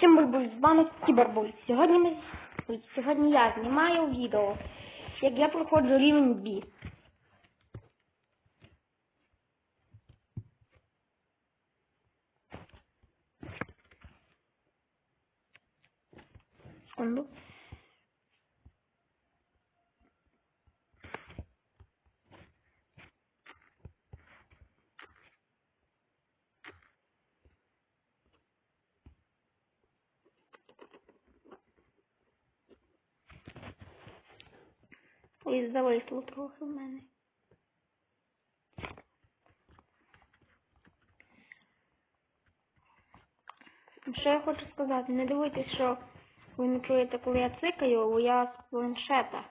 Всім бульбуль, з вами Кібербуль. Сьогодні ми сьогодні я знімаю відео, як я проходжу рівень B. Секунду. Ой, зависло трохи в мене. Що я хочу сказати, не дивуйтесь, що ви не чуєте, коли я цикаю, бо я з планшета.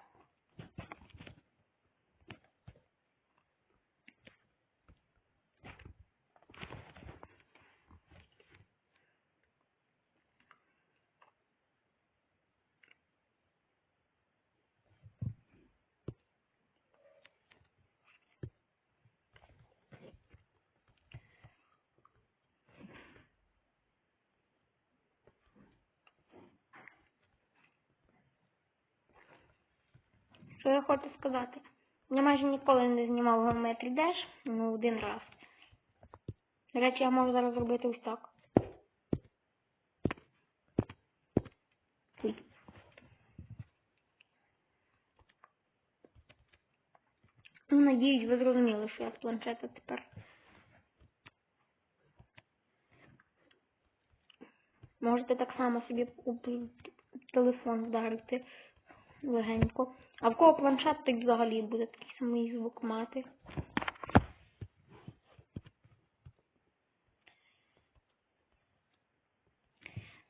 Що я хочу сказати? Я майже ніколи не знімав геометрі Dash, ну один раз. До речі, я можу зараз зробити ось так. Ну, надіюсь, ви зрозуміли, що я з планшета тепер. Можете так само собі у телефон вдарити легенько. А в кого планшет, так взагалі буде такий самий звук мати.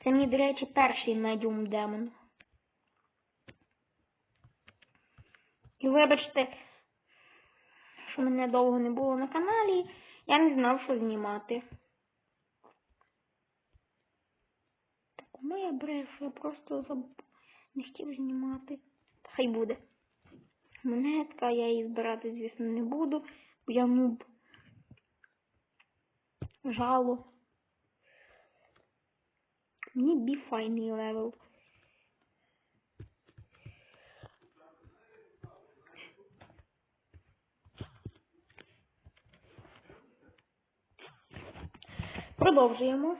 Це мій, до речі, перший медіум демон. І вибачте, що мене довго не було на каналі, я не знав, що знімати. Так, моя брешу, я просто заб... не хотів знімати. Хай буде. Монетка, я її збирати, звісно, не буду, бо я нуб. Жало. Мені бі файний левел. Продовжуємо.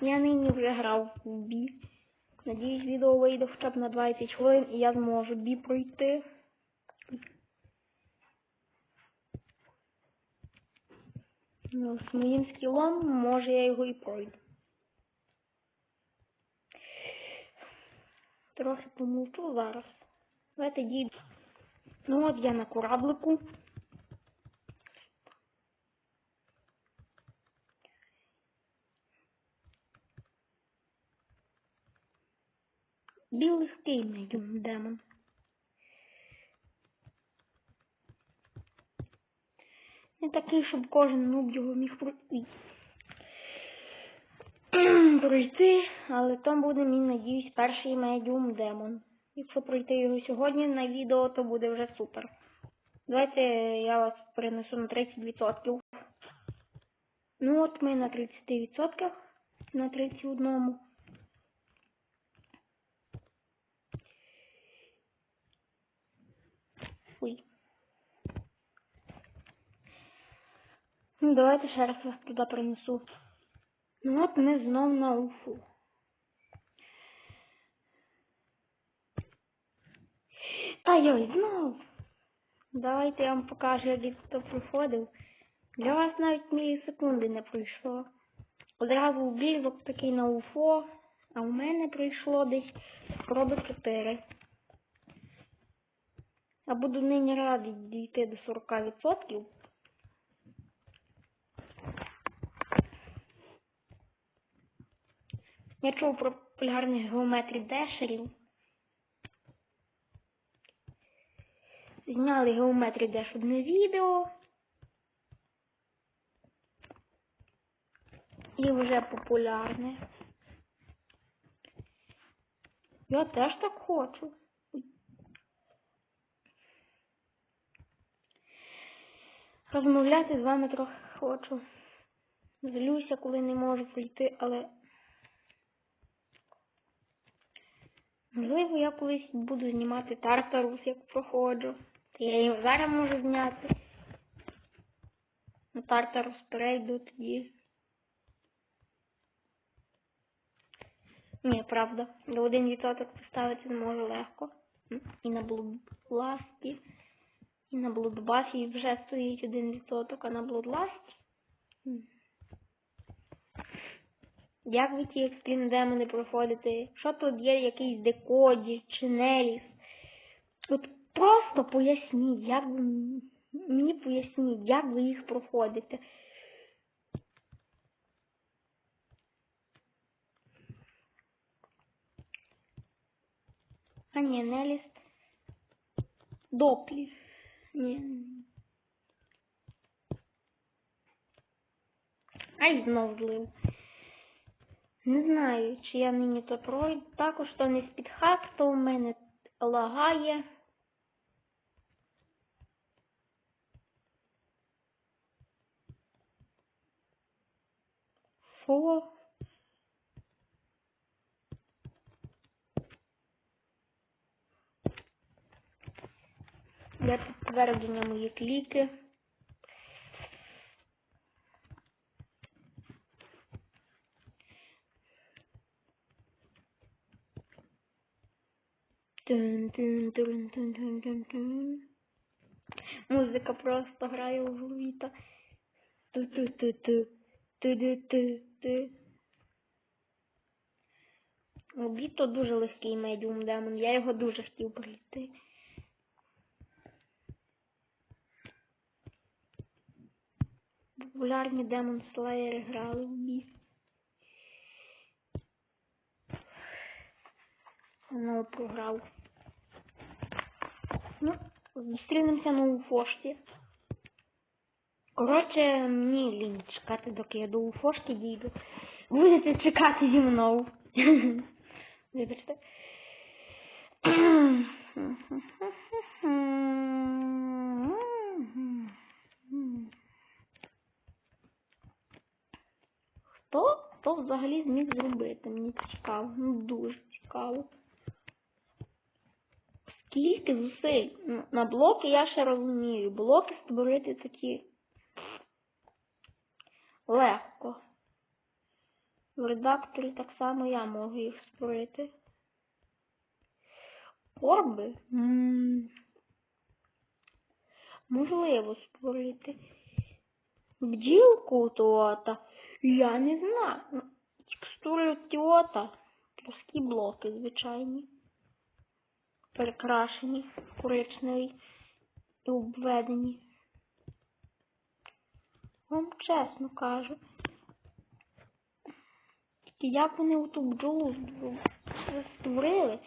Я нині вже грав у бі. Надіюсь, відео вийде хоча б на 20 хвилин і я зможу бі пройти. Ну, з моїм скілом, може я його і пройду. Трохи помовчу зараз. Давайте дійду. Ну от я на кораблику. Білий медіум демон. Не такий, щоб кожен нуб його міг пройти. пройти, але то буде мій, надіюсь, перший медіум демон. Якщо пройти його сьогодні на відео, то буде вже супер. Давайте я вас перенесу на 30%. Ну от ми на 30%, на 31%. Ой. Ну, давайте ще раз вас туди принесу. Ну от ми знов на уфу. Ай-ой, знов. Давайте я вам покажу, як я тут проходив. Для вас навіть мілісекунди не пройшло. Одразу влізок такий на уфо, а у мене пройшло десь спроби 4. Я буду нині радий дійти до 40%. Я чув про популярних геометрій дешерів. Зняли геометрі деш одне відео. І вже популярне. Я теж так хочу. Розмовляти з вами трохи хочу. Злюся, коли не можу прийти, але. Можливо, я колись буду знімати Тартарус, як проходжу. Я його зараз можу зняти. На Тартарус перейду тоді. Ні, правда. До один відсоток поставити не можу легко. І на Блудласті. І на Блудбафі вже стоїть один відсоток, а на Блудласті. Як ви ті екстрім демони проходите? Що тут є якийсь декоді чи неліс? От просто поясніть, як ви мені поясніть, як ви їх проходите. А ні, неліс. Доплі. Ні. Ай, знов злив. Не знаю, чи я нині то пройду. Також то не з-під хак, то у мене лагає. Фо. Для підтвердження мої кліки. Музика просто грає у голові та ту-ту-ту-ту, ту-ту-ту-ту. Дуже легкий медіум демон, я його дуже хотів пройти. Популярні демон слеєри грали в біс. Ну, програв. Ну, зустрінемося на Уфошці. Коротше, мені лінь чекати, доки я до Уфошки дійду. Будете чекати зі мною. Вибачте. Хто? Хто взагалі зміг зробити? Мені цікаво. Ну, дуже цікаво. Скільки зусиль? Ну, На блоки я ще розумію. Блоки створити такі легко. В редакторі так само я можу їх створити. Орби? М, Можливо створити. Бджілку тота. Я не знаю. Текстури тіота. Плоскі блоки, звичайні. Перекрашені в коричневий і обведені. Вам чесно кажу. Тільки як вони у ту бджолу створили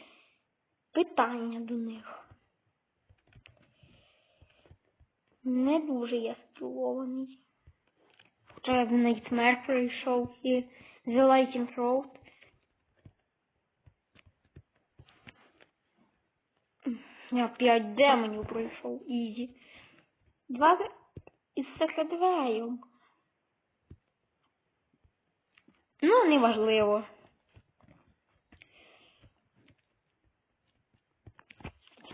питання до них. Не дуже я здивований. Хоча в Nightmare прийшов і The Lightning Road. Я п'ять демонів пройшов ізі. Два із секредвеєм. Ну, неважливо.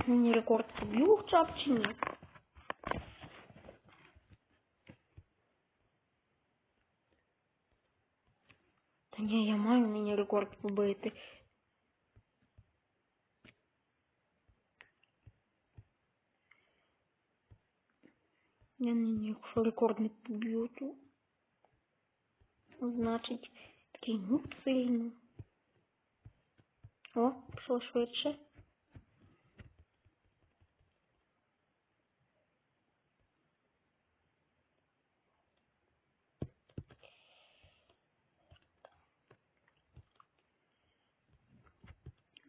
Мені рекорд поб'ю хоча б чи ні? Та ні, я маю нині рекорд побити. Я нині, якщо рекорд не поб'ю, то значить такий нуб сильний. О, пішло швидше.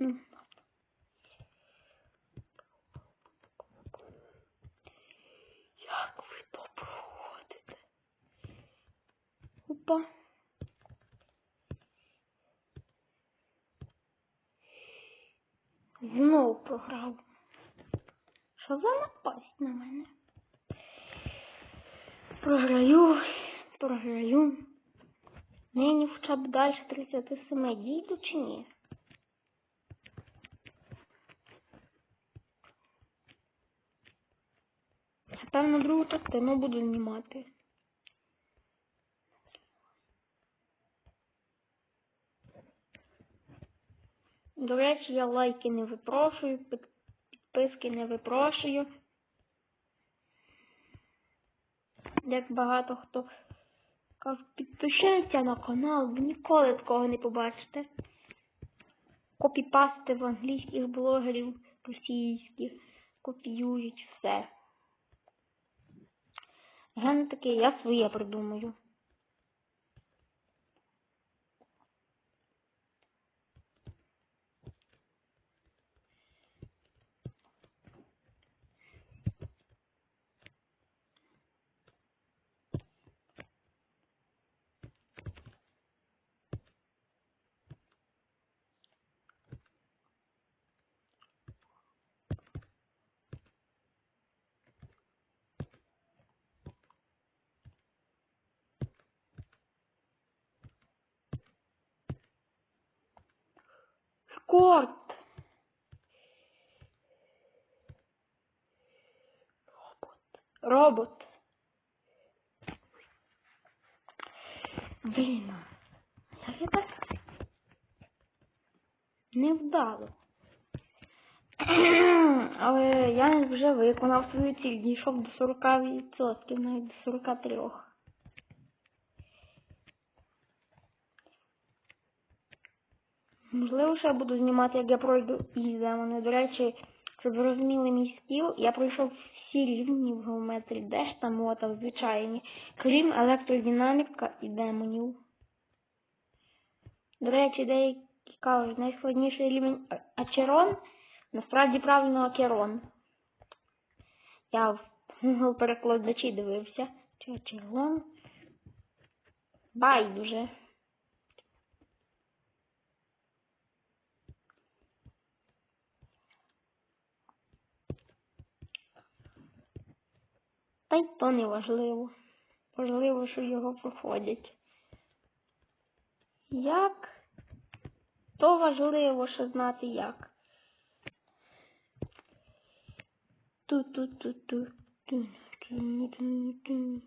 Ну. Як ви то проходите? Опа. Знов програв. Що за напасть на мене? Програю, програю. Нині хоча б далі 37 дійду чи ні? Певно, другу частину буду знімати. До речі, я лайки не випрошую, підписки не випрошую. Як багато хто каже, підпишіться на канал, ви ніколи такого не побачите. Копіпасти в англійських блогерів російських, копіюють все. Я не я своє придумаю. Скорт! Робот. Блін. Як я так? Невдало. Але я вже виконав свою ціль, дійшов до 40%, навіть до 43%. Можливо, ще буду знімати, як я пройду і демони. До речі, щоб ви мій скіл, я пройшов всі рівні в геометрії, де ж там мота звичайні, крім електродинаміка і демонів. До речі, деякі кажуть, найскладніший рівень Ачерон, насправді правильно Акерон. Я в Google перекладачі дивився. Чи Ачерон? Байдуже. Та й то не важливо. Важливо, що його проходять. Як? То важливо, що знати як. Ту-ту-ту-ту. Ту-ту-ту-ту.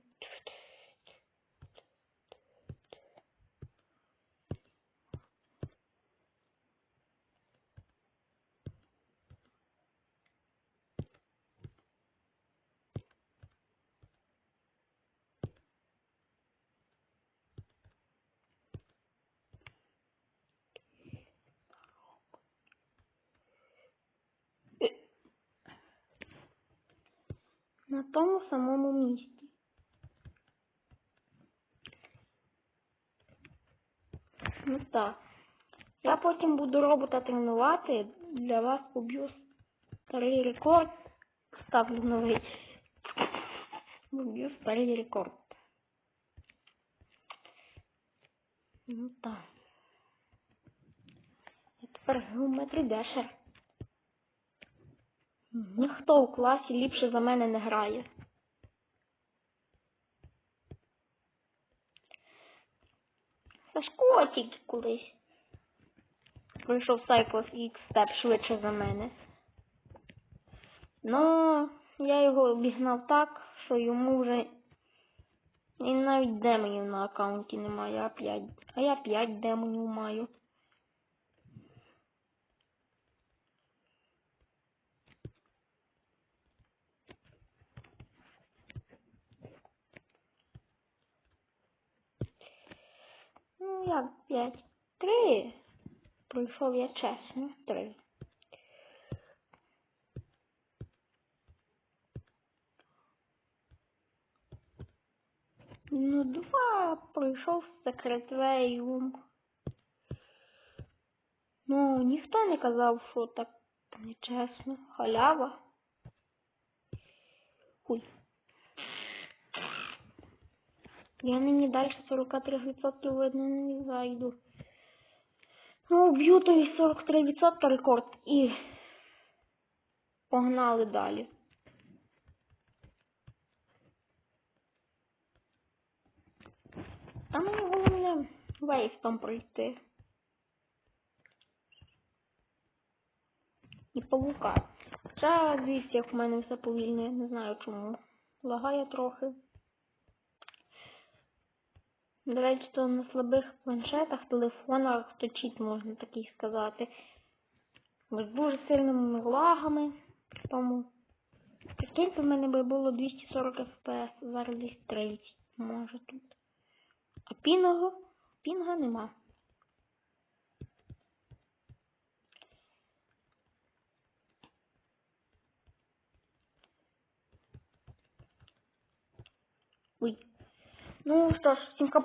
На тому самому місці. Ну так. Я потім буду робота тренувати. Для вас поб'ю старий рекорд. Ставлю новий. Поб'ю старий рекорд. Ну так. Тепер геометрі дешер. Ніхто у класі ліпше за мене не грає. Сашко тільки колись. Пройшов Cycles X степ швидше за мене. Ну, я його обігнав так, що йому вже і навіть демонів на аккаунті немає, а 5. А я 5 демонів маю. Ну, як 5? 3. Пройшов я чесно. 3. Ну, два пройшов секретвеюм. Ну, ніхто не казав, що так нечесно. Халява. Хуй. Я нині далі 43% видно не зайду. Ну, б'ю той 43% рекорд і Погнали далі. А мені головне вейв там пройти. І павука. Це, дивіться, як в мене все повільно, я не знаю чому. Лагає трохи. До речі, то на слабих планшетах, телефонах точить, можна такий сказати. З дуже сильними лагами. Тому. Прикиньте, в мене би було 240 FPS, зараз десь 30, може тут. А пінгу? Пінга нема. Ой. Ну що ж, всім